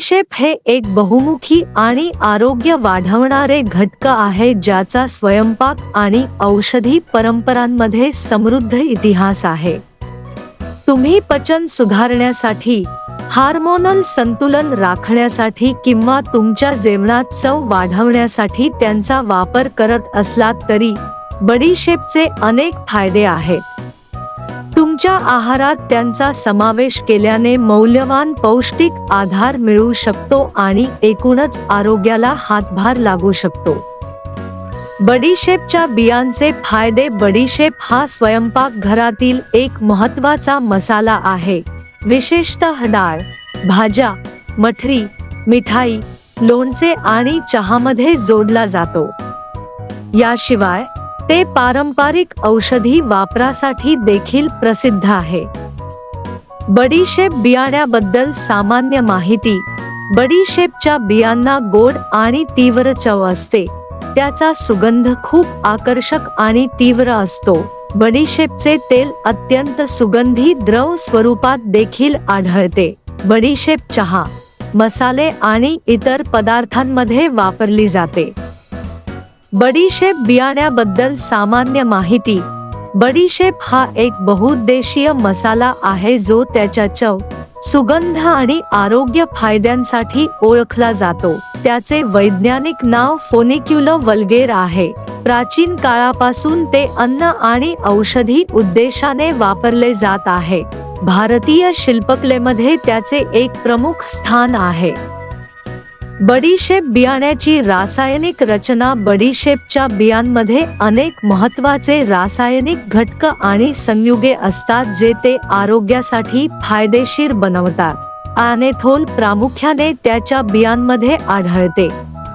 Shape हे एक बहुमुखी आणि आरोग्य वाढवणारे घटक आहे ज्याचा स्वयंपाक आणि औषधी परंपरांमध्ये समृद्ध इतिहास आहे. तुम्ही पचन सुधारण्यासाठी हार्मोनल संतुलन राखण्यासाठी किंवा तुमच्या जेवणात चव वाढवण्यासाठी त्यांचा वापर करत असलात तरी बडीशेपचे अनेक फायदे आहेत. तुमच्या आहारात त्यांचा समावेश केल्याने मौल्यवान पौष्टिक आधार मिळू शकतो आणि एकूणच आरोग्याला हातभार लागू शकतो. बडीशेपच्या बियांचे फायदे बडीशेप हा स्वयंपाक घरातील एक महत्त्वाचा मसाला आहे. विशेषतः डाळ भाज्या मठरी मिठाई लोणचे आणि चहामध्ये जोडला जातो. याशिवाय ते पारंपरिक औषधी वापरासाठी देखील प्रसिद्ध आहे. बडीशेप बियाण्याबद्दल सामान्य माहिती बडीशेपच्या बियांना गोड आणि तीव्र चव असते. त्याचा सुगंध खूप आकर्षक आणि तीव्र असतो. बडीशेपचे तेल अत्यंत सुगंधी द्रव स्वरूपात देखील आढळते. बडीशेप चहा मसाले आणि इतर पदार्थांमध्ये वापरली जाते. बडीशेप बियाण्याबद्दल सामान्य माहिती. बडीशेप हा एक बहुउद्देशीय मसाला आहे जो त्याच्या चव सुगंध आणि आरोग्य फायद्यांसाठी ओळखला जातो. त्याचे वैज्ञानिक नाव फोनिक्युल वल्गेर आहे. प्राचीन काळापासून ते अन्न आणि औषधी उद्देशाने वापरले जात आहे. भारतीय शिल्पकलेमध्ये त्याचे एक प्रमुख स्थान आहे. बडीशेप बियाण्याची रासायनिक रचना बडीशेपच्या बियांमध्ये अनेक महत्त्वाचे रासायनिक घटक आणि संयुगे असतात जे ते आरोग्यासाठी फायदेशीर बनवतात. आनेथोल प्रामुख्याने त्याच्या बियांमध्ये आढळते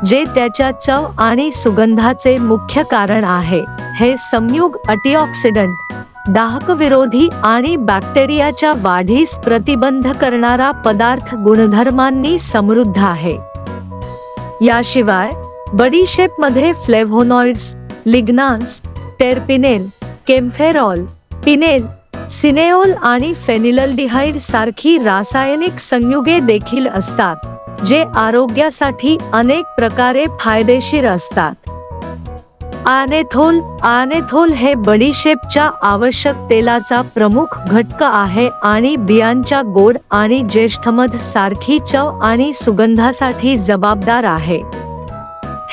जे त्याच्या चव आणि सुगंधाचे मुख्य कारण आहे. हे संयुग अटीऑक्सिडंट दाहक विरोधी आणि बॅक्टेरियाच्या वाढीस प्रतिबंध करणारा पदार्थ गुणधर्मांनी समृद्ध आहे. याशिवाय बडीशेपमध्ये फ्लेव्होनॉइड्स लिग्नान्स टेरपिनेन केम्फेरॉल पिनेन सिनेओल आणि फेनिलल्डिहाइड सारखी रासायनिक संयुगे देखील असतात जे आरोग्यासाठी अनेक प्रकारे फायदेशीर असतात. आनेथोल आनेथोल हे बडीशेपच्या आवश्यक तेलाचा प्रमुख घटक आहे आणि बियांच्या गोड आणि ज्येष्ठमध सारखी चव आणि सुगंधासाठी जबाबदार आहे.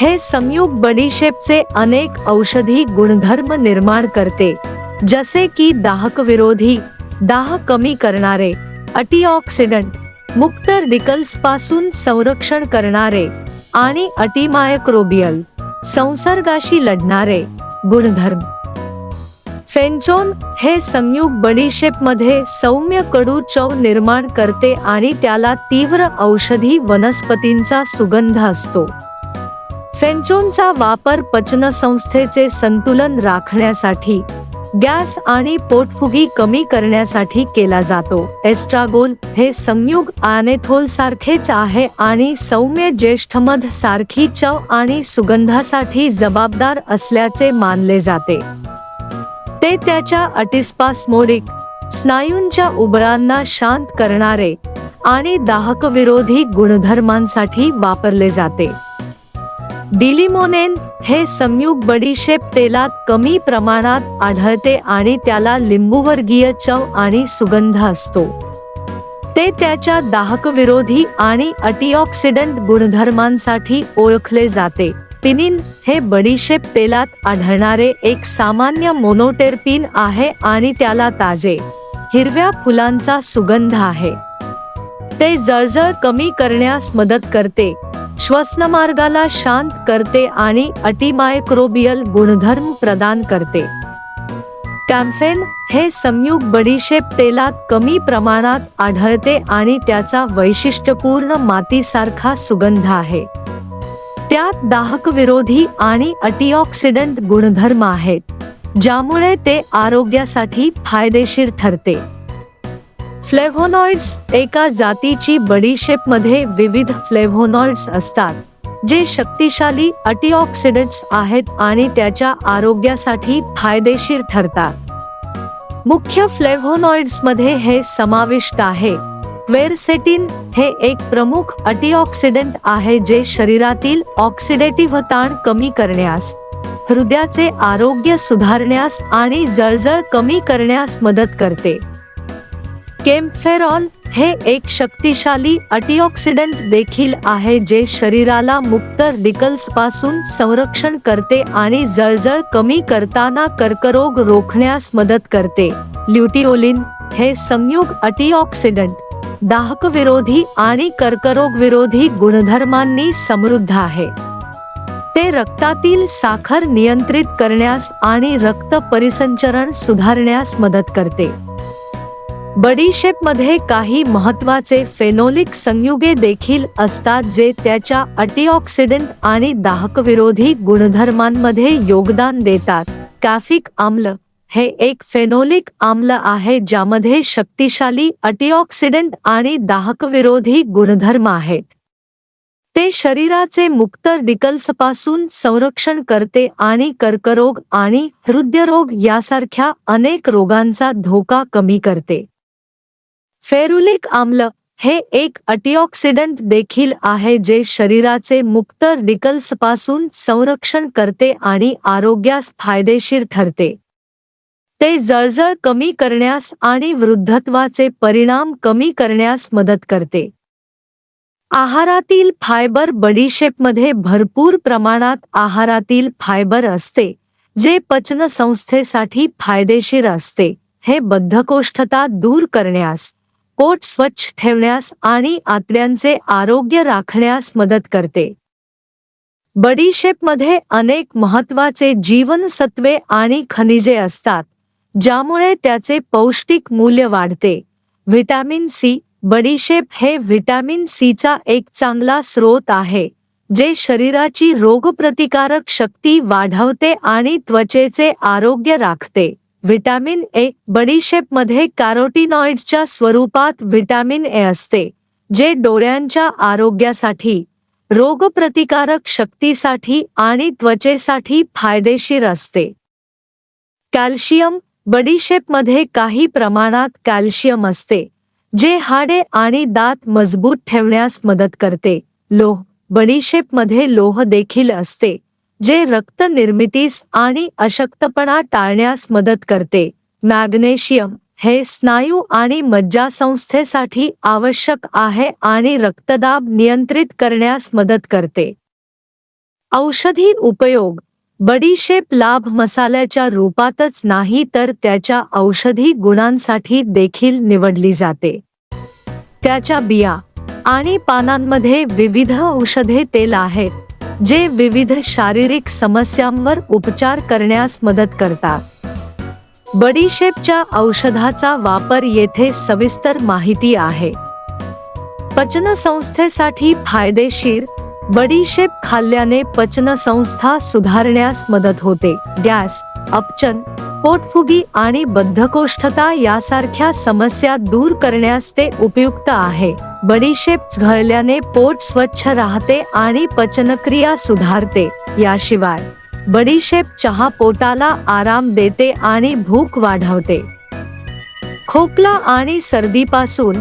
हे संयुग बडीशेपचे अनेक औषधी गुणधर्म निर्माण करते जसे की दाहक विरोधी दाह कमी करणारे अटीऑक्सिडंट मुक्त डिकल्सपासून संरक्षण करणारे आणि अटीमायक्रोबियल. संसर्गाशी लढणारे गुणधर्म. फेंचोन हे संयुग बडीशेपमध्ये सौम्य कडू चव निर्माण करते आणि त्याला तीव्र औषधी वनस्पतींचा सुगंध असतो. फेंचोनचा वापर पचनसंस्थेचे संतुलन राखण्यासाठी गॅस आणि पोटफुगी कमी करण्यासाठी केला जातो. एस्ट्रागोल हे संयुग आनेथोल सारखेच आहे आणि सौम्य ज्येष्ठमध सारखी चव आणि सुगंधासाठी जबाबदार असल्याचे मानले जाते. ते त्याच्या अटिस्पास्मोडिक स्नायूंच्या उबळांना शांत करणारे आणि दाहकविरोधी गुणधर्मांसाठी वापरले जाते. डिलिमोनेन हे संयुग बडीशेप तेलात कमी प्रमाणात आढळते आणि त्याला लिंबूवर्गीय चव आणि सुगंध असतो. ते त्याच्या दाहकविरोधी आणि अटीऑक्सिडंट गुणधर्मांसाठी ओळखले जाते. पिनिन हे बडीशेप तेलात आढळणारे एक सामान्य मोनोटेरपिन आहे आणि त्याला ताजे हिरव्या फुलांचा सुगंध आहे. ते जळजळ कमी करण्यास मदत करते. श्वसनमार्गाला शांत करते आणि अटीमायक्रोबियल गुणधर्म प्रदान करते. कॅम्फेन हे संयुग बडीशेप तेलात कमी प्रमाणात आढळते आणि त्याचा वैशिष्ट्यपूर्ण मातीसारखा सुगंध आहे. त्यात दाहक विरोधी आणि अटीऑक्सिडंट गुणधर्म आहेत ज्यामुळे ते आरोग्यासाठी फायदेशीर ठरते. फ्लेव्होनॉइड्स एका जातीची बडीशेपमध्ये विविध फ्लेव्होनॉइड्स असतात जे शक्तिशाली अटीऑक्सिडंट्स आहेत आणि त्याच्या आरोग्यासाठी फायदेशीर ठरतात. मुख्य फ्लेव्होनॉइड्समध्ये हे समाविष्ट आहे. क्वेरसेटिन हे एक प्रमुख अँटीऑक्सिडंट आहे जे शरीरातील ऑक्सिडेटिव्ह ताण कमी करण्यास हृदयाचे आरोग्य सुधारण्यास आणि जळजळ कमी करण्यास मदत करते. केम्फेरॉल हे एक शक्तिशाली अँटीऑक्सिडंट देखील आहे जे शरीराला मुक्त रिकल्सपासून संरक्षण करते आणि जळजळ कमी करताना कर्करोग रोखण्यास मदत करते. ल्युटिओलिन हे संयुग अँटीऑक्सिडंट दाहक विरोधी आणि कर्करोग विरोधी गुणधर्मांनी समृद्ध आहे. ते रक्तातील साखर नियंत्रित करण्यास आणि रक्त परिसंचरण सुधारण्यास मदत करते. बडीशेपमध्ये काही महत्त्वाचे फेनोलिक संयुगे देखील असतात जे त्याच्या अँटीऑक्सिडंट आणि दाहकविरोधी गुणधर्मांमध्ये योगदान देतात. कॅफिक आम्ल हे एक फेनोलिक आम्ल आहे ज्यामध्ये शक्तिशाली अँटीऑक्सिडंट आणि दाहकविरोधी गुणधर्म आहेत. ते शरीराचे मुक्त डिकल्सपासून संरक्षण करते आणि कर्करोग आणि हृदयरोग यासारख्या अनेक रोगांचा धोका कमी करते. फेरुलिक आम्ल हे एक अँटीऑक्सिडंट देखील आहे जे शरीराचे मुक्त डिकल्सपासून संरक्षण करते आणि आरोग्यास फायदेशीर ठरते. ते जळजळ कमी करण्यास आणि वृद्धत्वाचे परिणाम कमी करण्यास मदत करते. आहारातील फायबर बडीशेपमध्ये भरपूर प्रमाणात आहारातील फायबर असते जे पचनसंस्थेसाठी फायदेशीर असते हे बद्धकोष्ठता दूर करण्यास पोट स्वच्छ ठेवण्यास आणि आतड्यांचे आरोग्य राखण्यास मदत करते. बडीशेपमध्ये अनेक महत्त्वाचे जीवनसत्वे आणि खनिजे असतात ज्यामुळे त्याचे पौष्टिक मूल्य वाढते. व्हिटॅमिन सी बडीशेप हे व्हिटॅमिन सीचा एक चांगला स्रोत आहे जे शरीराची रोगप्रतिकारक शक्ती वाढवते आणि त्वचेचे आरोग्य राखते. व्हिटॅमिन ए बडीशेपमध्ये कॅरोटीनॉइडच्या स्वरूपात व्हिटॅमिन ए असते जे डोळ्यांच्या आरोग्यासाठी रोगप्रतिकारक शक्तीसाठी आणि त्वचेसाठी फायदेशीर असते. कॅल्शियम बडीशेपमध्ये काही प्रमाणात कॅल्शियम असते जे हाडे आणि दात मजबूत ठेवण्यास मदत करते. लोह बडीशेपमध्ये लोह देखील असते जे रक्त निर्मितीस आणि अशक्तपणा टाळण्यास मदत करते. मॅग्नेशियम हे स्नायू आणि मज्जासंस्थेसाठी आवश्यक आहे आणि रक्तदाब नियंत्रित करण्यास मदत करते. औषधी उपयोग. बडीशेप लाभ मसाल्याच्या रूपातच नाही तर त्याच्या औषधी गुणांसाठी देखील निवडली जाते. त्याच्या बिया आणि पानांमध्ये विविध औषधे तेल आहेत. जे विविध शारीरिक समस्यांवर उपचार करण्यास मदत करतात. बडीशेपच्या औषधाचा वापर येथे सविस्तर माहिती आहे. पचनसंस्थेसाठी फायदेशीर बडीशेप खाल्ल्याने पचनसंस्था सुधारण्यास मदत होते. गॅस अपचन पोटफुगी आणि बद्धकोष्ठता यासारख्या समस्या दूर करण्यास ते उपयुक्त आहे. बडीशेप घळल्याने पोट स्वच्छ राहते आणि पचनक्रिया सुधारते. याशिवाय बडीशेप चहा पोटाला आराम देते आणि भूक वाढवते. खोकला आणि सर्दीपासून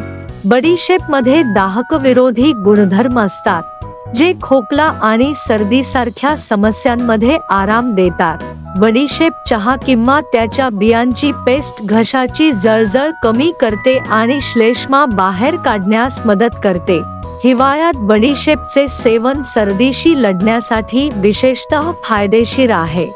बडीशेपमध्ये दाहकविरोधी गुणधर्म असतात जे खोकला आणि सर्दीसारख्या समस्यांमध्ये आराम देतात. बडीशेप चहा किंवा त्याच्या बियांची पेस्ट घशाची जळजळ कमी करते आणि श्लेष्मा बाहेर काढण्यास मदत करते. हिवाळ्यात बडीशेपचे सेवन सर्दीशी लढण्यासाठी विशेषतः फायदेशीर आहे.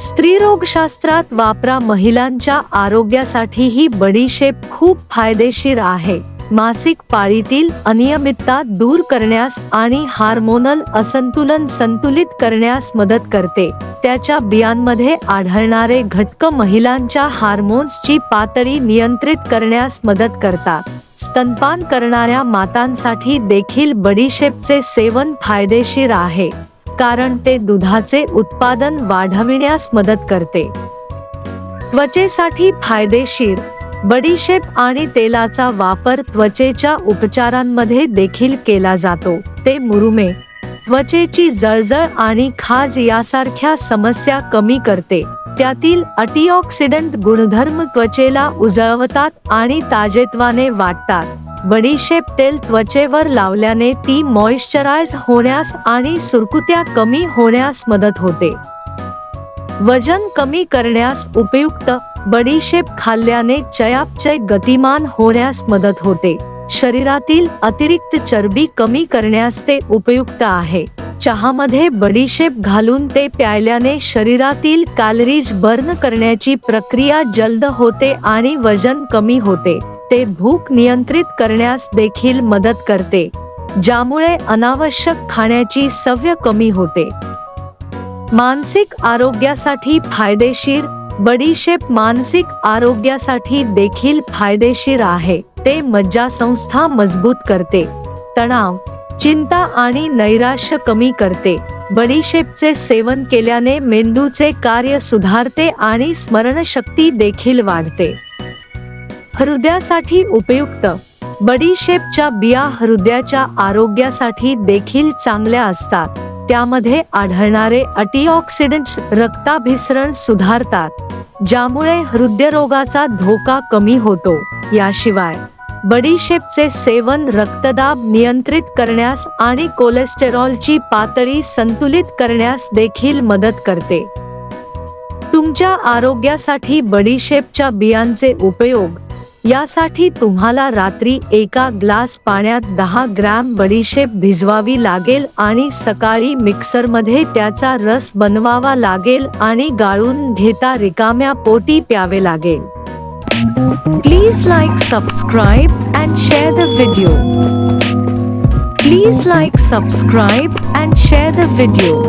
स्त्रीरोगशास्त्रात वापरा महिलांच्या आरोग्यासाठीही बडीशेप खूप फायदेशीर आहे. मासिक पाळीतील अनियमितता दूर करण्यास आणि हार्मोनल असंतुलन संतुलित करण्यास मदत करते. त्याच्या बियांमध्ये आढळणारे घटक महिलांच्या हार्मोन्सची पातळी नियंत्रित करण्यास मदत करतात. स्तनपान करणाऱ्या मातांसाठी देखील बडीशेपचे सेवन फायदेशीर आहे कारण ते दुधाचे उत्पादन वाढविण्यास मदत करते. त्वचेसाठी फायदेशीर बडीशेप आणि तेलाचा वापर त्वचेच्या उपचारांमध्ये देखील केला जातो. ते मुरुमे त्वचेची जळजळ आणि खाज यासारख्या समस्या कमी करते. त्यातील अटीऑक्सिडंट गुणधर्म त्वचेला उजळवतात आणि ताजेत्वाने वाटतात. बडीशेप तेल त्वचेवर लावल्याने ती मॉइश्चराइज होण्यास आणि सुरकुत्या कमी होण्यास मदत होते. वजन कमी करण्यास उपयुक्त बडीशेप खाल्ल्याने चयापचय गतिमान होण्यास मदत होते. शरीरातील अतिरिक्त चरबी कमी करण्यास ते उपयुक्त आहे. चहामध्ये बडीशेप घालून ते प्यायल्याने शरीरातील कॅलरीज बर्न करण्याची प्रक्रिया जलद होते आणि वजन कमी होते. ते भूक नियंत्रित करण्यास देखील मदत करते ज्यामुळे अनावश्यक खाण्याची सवय कमी होते. मानसिक आरोग्यासाठी फायदेशीर बडीशेप मानसिक आरोग्यासाठी देखील फायदेशीर आहे. ते मज्जासंस्था मजबूत करते. तणाव चिंता आणि नैराश्य कमी करते. बडीशेपचे सेवन केल्याने मेंदूचे कार्य सुधारते आणि स्मरणशक्ती देखील वाढते. हृदयासाठी उपयुक्त. बडीशेपच्या बिया हृदयाच्या आरोग्यासाठी देखील चांगल्या असतात. त्यामध्ये आढळणारे अँटीऑक्सिडंट्स रक्ताभिसरण सुधारतात ज्यामुळे हृदयरोगाचा धोका कमी होतो. याशिवाय बडीशेपचे सेवन रक्तदाब नियंत्रित करण्यास आणि कोलेस्टेरॉलची पातळी संतुलित करण्यास देखील मदत करते. तुमच्या आरोग्यासाठी बडीशेपच्या बियांचे उपयोग यासाठी तुम्हाला रात्री एका ग्लास पाण्यात दहा ग्रॅम बडीशेप भिजवावी लागेल आणि सकाळी मिक्सरमध्ये त्याचा रस बनवावा लागेल आणि गाळून घेता रिकाम्या पोटी प्यावे लागेल. Please like subscribe and share the video please like subscribe and share the video